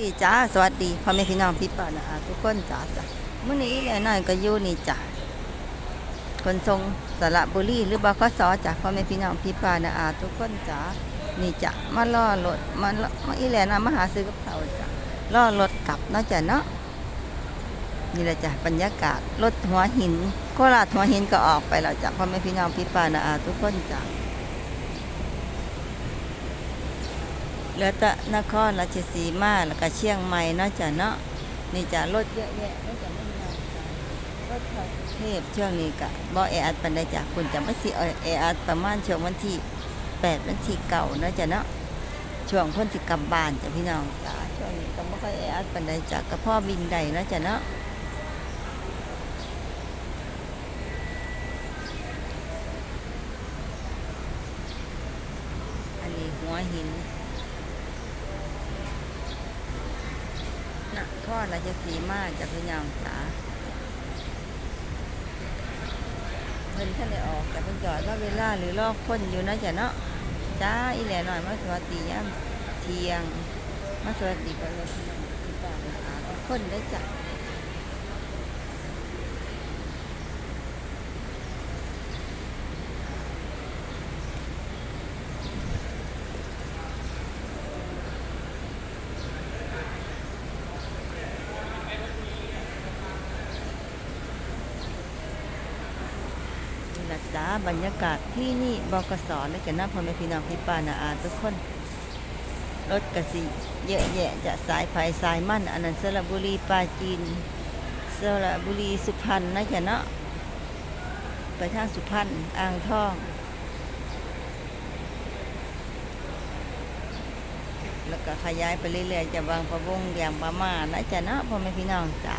ดีจ้าสวัสดีพ่อแม่พี่น้องพี่ป้านะอาทุกคนจ้าจ้ะมื้อนี้แหละน้อยก็อยู่นี่จ้ะคนทรงสระบุรีหรือบขสจ้ะพ่อแม่พี่น้องพี่ป้านะอาทุกคนจ้านี่จ้ะมาล่อรถมาล่อมาอีแหลนะมาหาซื้อกับเขาจ้ะล่อรถกลับเนาะจ้ะเนาะนี่แหละจ้ะบรรยากาศรถหัวหินโคราชหัวหินก็ออกไปแล้วจ้ะพ่อแม่พี่น้องพี่ป้านะอาทุกคนจ้ะ เหลือแต่นครราชสีมาแล้วก็เชียงใหม่เนาะจ้ะเนาะนี่จ้ะรถเยอะแยะเนาะจ้ะไม่นานจ้ะรถเข้ากรุงเทพช่วงนี้ก็บ่แออัดปานใดจ้ะคุณจะไม่สิแออัดประมาณช่วงวันที่8วันที่เก่าเนาะจ้ะเนาะช่วงพิ่นสิกลับบ้านจ้ะพี่น้องจ้ะช่วงนี้ก็บ่ค่อยแออัดปานใดจ้ะก็พ่อบินได้เนาะจ้ะเนาะอันนี้หัวหิน น ครราชสีมาจากพี่น้องจ๋าเพิ่นท่านได้ออกแต่เพิ่นจอดว่าเวลาหรือลอกคนอยู่นะจ๊ะเนาะจ้าอีแหล่หน่อยมาสวัสดียามเทียง มาสวัสดีกันเลยพี่น้องพี่ป้าพี่อาทุกคนได้จ้ะ นะจ้าบรรยากาศที่นี่บกสเลยกันนะพ่อแม่พี่น้องพี่ป้านาอาทุกคนรถกสิเยอะแยะจะสายไฟสายมั่นอันนั้นสระบุรีปาจีนสระบุรีสุพรรณนะจ๊ะเนาะไปทางสุพรรณอ่างทอง แล้วก็ขยายไปเรื่อยๆจะบางประวงอย่างประมาณนะจ๊ะเนาะพ่อแม่พี่น้องจ๋า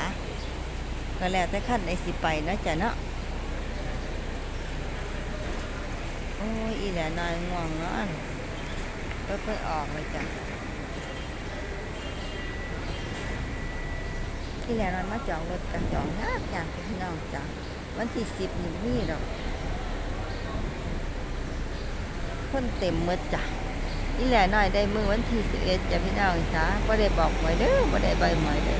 ก็แล้วแต่ขั้นในสิไปนะจ๊ะเนาะโอ้ยอีแหลนายง่วงเนาะก็ค่อยออกเลยจ้ะที่แล้วเรามาจองรถกันจองยากยากพี่น้องจ้ะวันที่สิบนี่มีดอกคนเต็มหมดจ้ะนี่แหลน้อยได้มือวันที่สิบเอ็ดจ้ะพี่น้องจ้ะไ่ได้บอกหมายเด้อไ่ได้ใบหมายเด้อ